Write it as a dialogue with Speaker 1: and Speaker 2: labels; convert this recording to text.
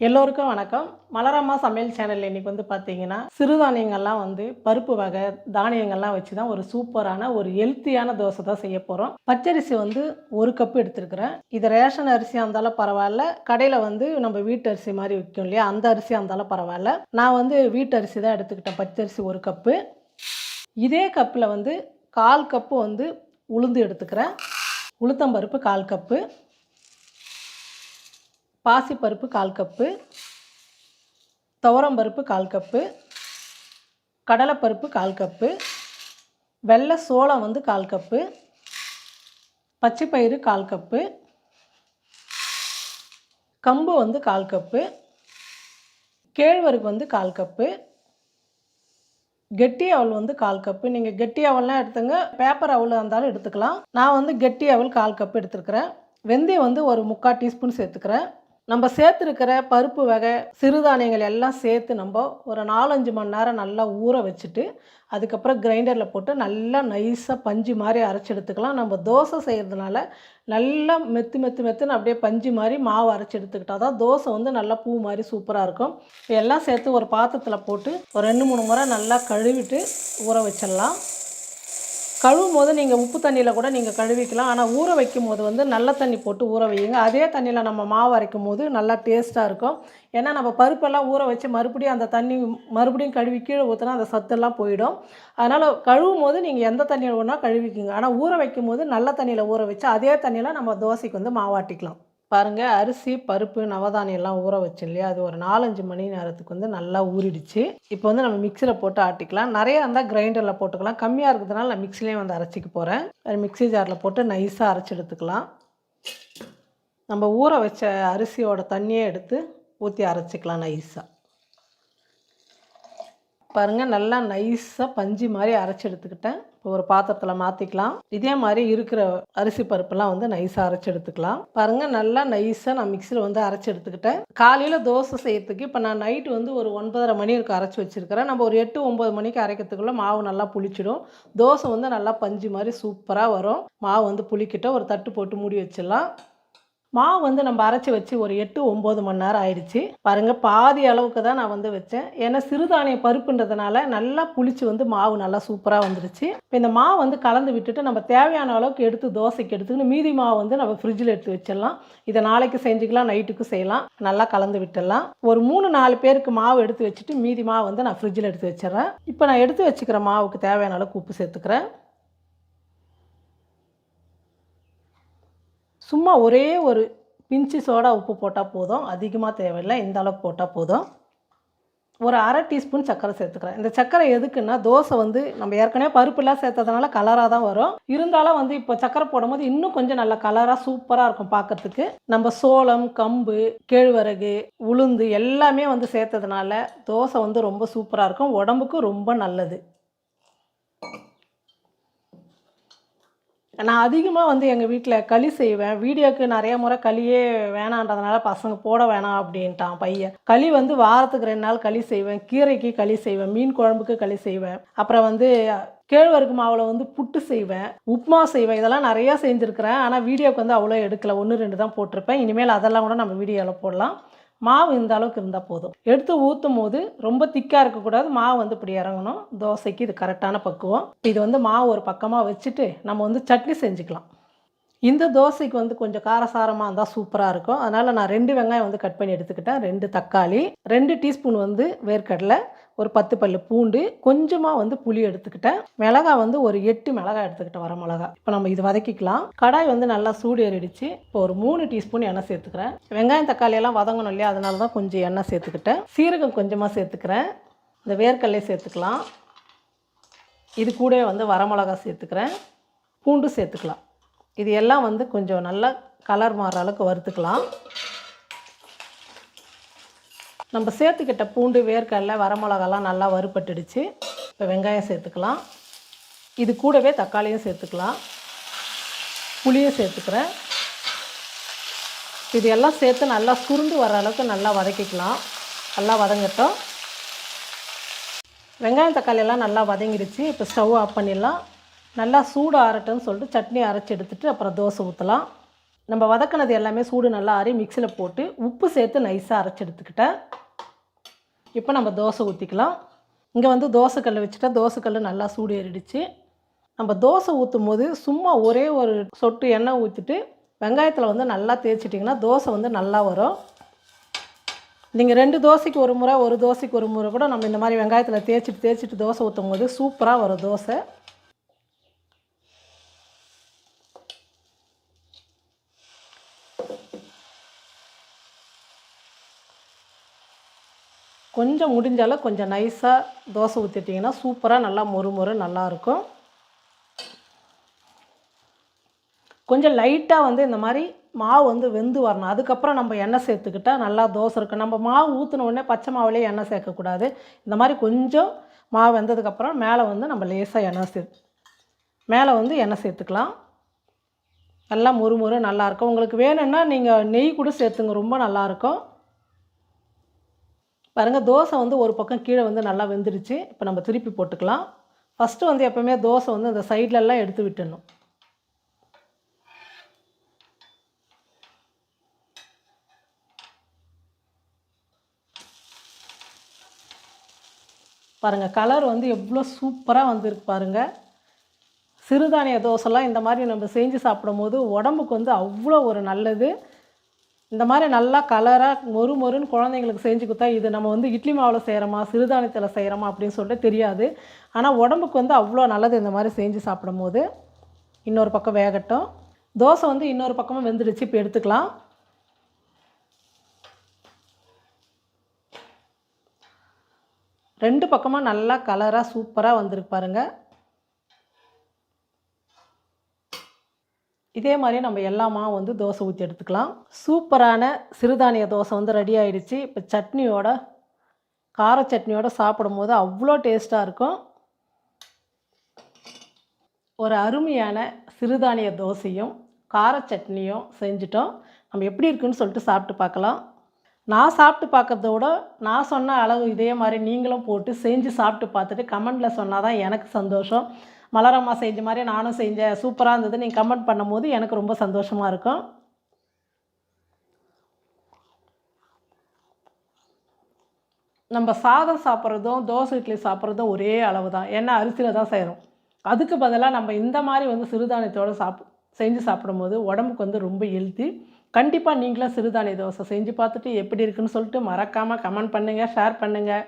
Speaker 1: எல்லோருக்கும் வணக்கம். மலரம்மா சமையல் சேனல் இன்றைக்கி வந்து பார்த்தீங்கன்னா சிறுதானியங்கள்லாம் வந்து பருப்பு வகை தானியங்கள்லாம் வச்சு தான் ஒரு சூப்பரான ஒரு ஹெல்த்தியான தோசை தான் செய்ய போகிறோம் பச்சரிசி வந்து ஒரு கப்பு எடுத்துருக்குறேன். இது ரேஷன் அரிசியாக இருந்தாலும் பரவாயில்ல. கடையில் வந்து நம்ம வீட்டு அரிசி மாதிரி விற்கும் இல்லையா? அந்த அரிசியாக இருந்தாலும் பரவாயில்ல. நான் வந்து வீட்டு அரிசி தான் எடுத்துக்கிட்டேன். பச்சரிசி ஒரு கப்பு இதே கப்பில் வந்து கால் கப்பு வந்து உளுந்து எடுத்துக்கிறேன். உளுத்தம்பருப்பு கால் கப்பு பாசிப்பருப்பு கால் கப்பு துவரம்பருப்பு கால் கப்பு கடலைப்பருப்பு கால் கப்பு வெள்ளை சோளம் வந்து கால் கப்பு பச்சைப்பயிறு கால் கப்பு கம்பு வந்து கால் கப்பு கேழ்வரகு வந்து கால் கப்பு கெட்டி அவல் வந்து கால் கப்பு. நீங்கள் கெட்டி அவல்லாம் எடுத்துங்க. பேப்பர் அவல் இருந்தாலும் எடுத்துக்கலாம். நான் வந்து கெட்டி அவல் கால் கப்பு எடுத்துருக்கிறேன். வெந்தயம் வந்து ஒரு முக்கால் டீஸ்பூன் சேர்த்துக்கிறேன். நம்ம சேர்த்துருக்கிற பருப்பு வகை சிறுதானியங்கள் எல்லாம் சேர்த்து நம்ம ஒரு நாலஞ்சு மணி நேரம் நல்லா ஊற வச்சுட்டு அதுக்கப்புறம் கிரைண்டரில் போட்டு நல்லா நைஸாக பஞ்சு மாதிரி அரைச்சி எடுத்துக்கலாம். நம்ம தோசை செய்கிறதுனால நல்லா மெத்து மெத்து மெத்துன்னு அப்படியே பஞ்சு மாதிரி மாவு அரைச்சி எடுத்துக்கிட்டால் தான் தோசை வந்து நல்லா பூ மாதிரி சூப்பராக இருக்கும். எல்லாம் சேர்த்து ஒரு பாத்திரத்தில் போட்டு ஒரு ரெண்டு மூணு முறை நல்லா கழுவிட்டு ஊற வச்சிடலாம். கழுவும் போது நீங்கள் உப்பு தண்ணியில் கூட நீங்கள் கழுவிக்கலாம். ஆனால் ஊற வைக்கும் போது வந்து நல்ல தண்ணி போட்டு ஊற வையுங்க. அதே தண்ணியில் நம்ம மாவு அரைக்கும் போது நல்லா டேஸ்ட்டாக இருக்கும். ஏன்னா நம்ம பருப்பெல்லாம் ஊற வச்சு மறுபடியும் அந்த தண்ணி மறுபடியும் கழுவி கீழே ஊற்றினா அந்த சத்தெல்லாம் போயிடும். அதனால் கழுவும் போது நீங்கள் எந்த தண்ணியில் வேணால் கழுவிக்குங்க. ஆனால் ஊற வைக்கும் போது நல்ல தண்ணியில் ஊற வச்சு அதே தண்ணியில் நம்ம தோசைக்கு வந்து மாவாட்டிக்கலாம் பாருங்கள் அரிசி பருப்பு நவதானியம் எல்லாம் ஊற வச்சு இல்லையா அது ஒரு நாலஞ்சு மணி நேரத்துக்கு வந்து நல்லா ஊறிடுச்சு. இப்போ வந்து நம்ம மிக்சியில் போட்டு ஆட்டிக்கலாம். நிறைய இருந்தால் கிரைண்டரில் போட்டுக்கலாம். கம்மியாக இருக்கிறதுனால நான் மிக்சிலேயே வந்து அரைச்சிக்க போகிறேன் மிக்ஸி ஜாரில் போட்டு நைஸாக அரைச்சி எடுத்துக்கலாம். நம்ம ஊற வச்ச அரிசியோட தண்ணியே எடுத்து ஊற்றி அரைச்சிக்கலாம் நைஸாக பாருங்கள் நல்லா நைஸாக பஞ்சு மாதிரி அரைச்சி எடுத்துக்கிட்டேன். இப்போ ஒரு பாத்திரத்தில் மாற்றிக்கலாம் இதே மாதிரி இருக்கிற அரிசி பருப்பெல்லாம் வந்து நைஸாக அரைச்சி எடுத்துக்கலாம். பாருங்கள் நல்லா நைஸாக நான் மிக்சியில் வந்து அரைச்சி எடுத்துக்கிட்டேன். காலையில் தோசை செய்யறதுக்கு இப்போ நான் நைட்டு வந்து ஒரு ஒன்பதரை மணி இருக்கு அரைச்சி வச்சுருக்கிறேன். நம்ம ஒரு எட்டு ஒம்பது மணிக்கு அரைக்கிறதுக்குள்ளே மாவு நல்லா புளிச்சிடும். தோசை வந்து நல்லா பஞ்சு மாதிரி சூப்பராக வரும். மாவு வந்து புளிக்கிட்ட ஒரு தட்டு போட்டு மூடி வச்சிடலாம். மாவு வந்து நம்ம அரைச்சி வச்சு ஒரு எட்டு ஒம்பது மணி நேரம் ஆயிடுச்சு. பாருங்கள் பாதி அளவுக்கு தான் நான் வந்து வச்சேன். ஏன்னா சிறுதானிய பருப்புன்றதுனால நல்லா புளிச்சு வந்து மாவு நல்லா சூப்பராக வந்துருச்சு. இப்போ இந்த மாவு வந்து கலந்து விட்டுட்டு நம்ம தேவையான அளவுக்கு எடுத்து தோசைக்கு எடுத்துக்கணும் மீதி மாவு வந்து நம்ம ஃப்ரிட்ஜில் எடுத்து வச்சிடலாம். இதை நாளைக்கு செஞ்சுக்கலாம் நைட்டுக்கு செய்யலாம். நல்லா கலந்து விட்டுடலாம். ஒரு மூணு நாலு பேருக்கு மாவு எடுத்து வச்சுட்டு மீதி மாவு வந்து நான் ஃப்ரிட்ஜில் எடுத்து வச்சிடுறேன். இப்போ நான் எடுத்து வச்சுக்கிற மாவுக்கு தேவையான அளவுக்கு உப்பு சேர்த்துக்கிறேன். சும்மா ஒரே ஒரு பிஞ்சு சோடா உப்பு போட்டால் போதும். அதிகமாக தேவையில்லை. இந்த அளவுக்கு போட்டால் போதும். ஒரு அரை டீஸ்பூன் சர்க்கரை சேர்த்துக்கிறேன். இந்த சர்க்கரை எதுக்குன்னா தோசை வந்து நம்ம ஏற்கனவே பருப்புலாம் சேர்த்ததுனால கலராக தான் வரும். இருந்தாலும் வந்து இப்போ சர்க்கரை போடும்போது இன்னும் கொஞ்சம் நல்ல கலராக சூப்பராக இருக்கும் பார்க்கறதுக்கு. நம்ம சோளம் கம்பு கேழ்வரகு உளுந்து எல்லாமே வந்து சேர்த்ததுனால தோசை வந்து ரொம்ப சூப்பராக இருக்கும். உடம்புக்கும் ரொம்ப நல்லது. நான் அதிகமாக வந்து எங்கள் வீட்டில் களி செய்வேன். வீடியோக்கு நிறைய முறை களியே வேணான்றதுனால பசங்க போட வேணாம் அப்படின்ட்டான் பையன். களி வந்து வாரத்துக்கு ரெண்டு நாள் களி செய்வேன். கீரைக்கு களி செய்வேன். மீன் குழம்புக்கு களி செய்வேன். அப்புறம் வந்து கேழ்வரகு மாவில் வந்து புட்டு செய்வேன். உப்புமா செய்வேன். இதெல்லாம் நிறையா செஞ்சுருக்கிறேன். ஆனால் வீடியோக்கு வந்து அவ்வளோ எடுக்கலை. ஒன்று ரெண்டு தான் போட்டிருப்பேன். இனிமேல் அதெல்லாம் கூட நம்ம வீடியோவில் போடலாம். மாவு இந்த அளவுக்கு இருந்தால் போதும். எடுத்து ஊற்றும் போது ரொம்ப திக்காக இருக்கக்கூடாது. மாவு வந்து இப்படி இறங்கணும். தோசைக்கு இது கரெக்டான பக்குவம். இது வந்து மாவு ஒரு பக்கமாக வச்சுட்டு நம்ம வந்து சட்னி செஞ்சுக்கலாம். இந்த தோசைக்கு வந்து கொஞ்சம் காரசாரமாக இருந்தால் சூப்பராக இருக்கும். அதனால் நான் ரெண்டு வெங்காயம் வந்து கட் பண்ணி எடுத்துக்கிட்டேன். ரெண்டு தக்காளி ரெண்டு டீஸ்பூன் வந்து வேர்க்கடலை ஒரு பத்து பல்லு பூண்டு கொஞ்சமாக வந்து புளி எடுத்துக்கிட்டேன். மிளகாய் வந்து ஒரு எட்டு மிளகாய் எடுத்துக்கிட்டேன் வர இப்போ நம்ம இது வதக்கிக்கலாம். கடாய் வந்து நல்லா சூடு ஏறிடுச்சு. இப்போ ஒரு மூணு டீஸ்பூன் எண்ணெய் சேர்த்துக்கிறேன். வெங்காயம் தக்காளி எல்லாம் வதங்கணும் இல்லையா? அதனால தான் கொஞ்சம் எண்ணெய் சேர்த்துக்கிட்டேன். சீரகம் கொஞ்சமாக சேர்த்துக்கிறேன். இந்த வேர்க்கடலை சேர்த்துக்கலாம். இது கூட வந்து வரமிளகா சேர்த்துக்கிறேன். பூண்டு சேர்த்துக்கலாம். இது எல்லாம் வந்து கொஞ்சம் நல்லா கலர் மாற அளவுக்கு வறுத்துக்கலாம். நம்ம சேர்த்துக்கிட்ட பூண்டு வேர்க்கடலை வரமிளகாலாம் நல்லா வறுபட்டுடுச்சு. இப்போ வெங்காயம் சேர்த்துக்கலாம். இது கூடவே தக்காளியும் சேர்த்துக்கலாம். புளியும் சேர்த்துக்கிறேன். இது எல்லாம் சேர்த்து நல்லா சுருண்டு வர அளவுக்கு நல்லா வதக்கிக்கலாம். நல்லா வதங்கட்டும். வெங்காயம் தக்காளி எல்லாம் நல்லா வதங்கிடுச்சு. இப்போ ஸ்டவ் ஆஃப் பண்ணிடலாம். நல்லா சூடு ஆறட்டும்னு சொல்லிட்டு சட்னி அரைச்சி எடுத்துகிட்டு அப்புறம் தோசை ஊற்றலாம் நம்ம வதக்கினது எல்லாமே சூடு நல்லா ஆறி மிக்சியில் போட்டு உப்பு சேர்த்து நைஸாக அரைச்சி எடுத்துக்கிட்டேன். இப்போ நம்ம தோசை ஊற்றிக்கலாம் இங்கே வந்து தோசைக்கல் வச்சுட்டா தோசைக்கல் நல்லா சூடு ஏறிடுச்சு நம்ம தோசை ஊற்றும் போது சும்மா ஒரே ஒரு சொட்டு எண்ணெய் ஊற்றிட்டு வெங்காயத்தில் வந்து நல்லா தேய்ச்சிட்டிங்கன்னா தோசை வந்து நல்லா வரும். நீங்கள் ரெண்டு தோசைக்கு ஒரு முறை ஒரு தோசைக்கு ஒரு முறை கூட நம்ம இந்த மாதிரி வெங்காயத்தில் தேய்ச்சிட்டு தேய்ச்சிட்டு தோசை ஊற்றும் போது சூப்பராக வரும் தோசை. கொஞ்சம் முடிஞ்சாலும் கொஞ்சம் நைஸாக தோசை ஊற்றிட்டிங்கன்னா சூப்பராக நல்லா மொறு மொறு நல்லாயிருக்கும் கொஞ்சம் லைட்டாக வந்து இந்த மாதிரி மாவு வந்து வெந்து வரணும். அதுக்கப்புறம் நம்ம எண்ணெய் சேர்த்துக்கிட்டா நல்லா தோசை இருக்கும். நம்ம மாவு ஊற்றின உடனே பச்சை மாவுலேயே எண்ணெய் சேர்க்கக்கூடாது. இந்த மாதிரி கொஞ்சம் மாவு வெந்ததுக்கப்புறம் மேலே வந்து நம்ம லேசாக எண்ணெய் சே மேலே வந்து எண்ணெய் சேர்த்துக்கலாம். நல்லா மொறு மொறு நல்லாயிருக்கும் உங்களுக்கு வேணும்னா நீங்கள் நெய் கூட சேர்த்துங்க. ரொம்ப நல்லாயிருக்கும் பாருங்கள் தோசை வந்து ஒரு பக்கம் கீழே வந்து நல்லா வெந்துருச்சு. இப்போ நம்ம திருப்பி போட்டுக்கலாம். ஃபஸ்ட்டு வந்து எப்போவுமே தோசை வந்து இந்த சைட்லலாம் எடுத்து விட்டுடணும் பாருங்கள் கலர் வந்து எவ்வளோ சூப்பராக வந்திருக்கு பாருங்கள் சிறுதானிய தோசைலாம் இந்த மாதிரி நம்ம செஞ்சு சாப்பிடும் போது உடம்புக்கு வந்து அவ்வளோ ஒரு நல்லது. இந்த மாதிரி நல்லா கலராக மொறு மொறுன்னு குழந்தைங்களுக்கு செஞ்சு கொடுத்தா இது நம்ம வந்து இட்லி மாவில் செய்கிறோமா சிறுதானியத்தில் செய்கிறோமா அப்படின்னு சொல்லிட்டு தெரியாது. ஆனால் உடம்புக்கு வந்து அவ்வளோ நல்லது இந்த மாதிரி செஞ்சு சாப்பிடும்போது. இன்னொரு பக்கம் வேகட்டும். தோசை வந்து இன்னொரு பக்கமும் வெந்துடுச்சு இப்போ எடுத்துக்கலாம். ரெண்டு பக்கமாக நல்லா கலராக சூப்பராக வந்திருக்கு பாருங்கள் இதே மாதிரி நம்ம எல்லா மாவு வந்து தோசை ஊற்றி எடுத்துக்கலாம். சூப்பரான சிறுதானிய தோசை வந்து ரெடி ஆகிடுச்சு இப்போ சட்னியோட கார சட்னியோட சாப்பிடும்போது அவ்வளோ டேஸ்ட்டாக இருக்கும். ஒரு அருமையான சிறுதானிய தோசையும் கார சட்னியும் செஞ்சிட்டோம். நம்ம எப்படி இருக்குன்னு சொல்லிட்டு சாப்பிட்டு பார்க்கலாம். நான் சாப்பிட்டு பார்க்கறத விட நான் சொன்ன அளவு இதே மாதிரி நீங்களும் போட்டு செஞ்சு சாப்பிட்டு பார்த்துட்டு கமெண்டில் சொன்னால் தான் எனக்கு சந்தோஷம். மலரம்மா செஞ்ச மாதிரி நானும் செஞ்சேன் சூப்பராக இருந்தது. நீங்கள் கமெண்ட் பண்ணும்போது எனக்கு ரொம்ப சந்தோஷமாக இருக்கும். நம்ம சாதம் சாப்பிட்றதும் தோசை இட்லி சாப்பிட்றதும் ஒரே அளவு தான் ஏன்னா அரிசியில் தான் செய்கிறோம் அதுக்கு பதிலாக நம்ம இந்த மாதிரி வந்து சிறுதானியத்தோடு சாப் செஞ்சு சாப்பிடும்போது உடம்புக்கு வந்து ரொம்ப ஹெல்த்தி கண்டிப்பாக நீங்களும் சிறுதானிய தோசை செஞ்சு பார்த்துட்டு எப்படி இருக்குன்னு சொல்லிட்டு மறக்காமல் கமெண்ட் பண்ணுங்கள் ஷேர் பண்ணுங்கள்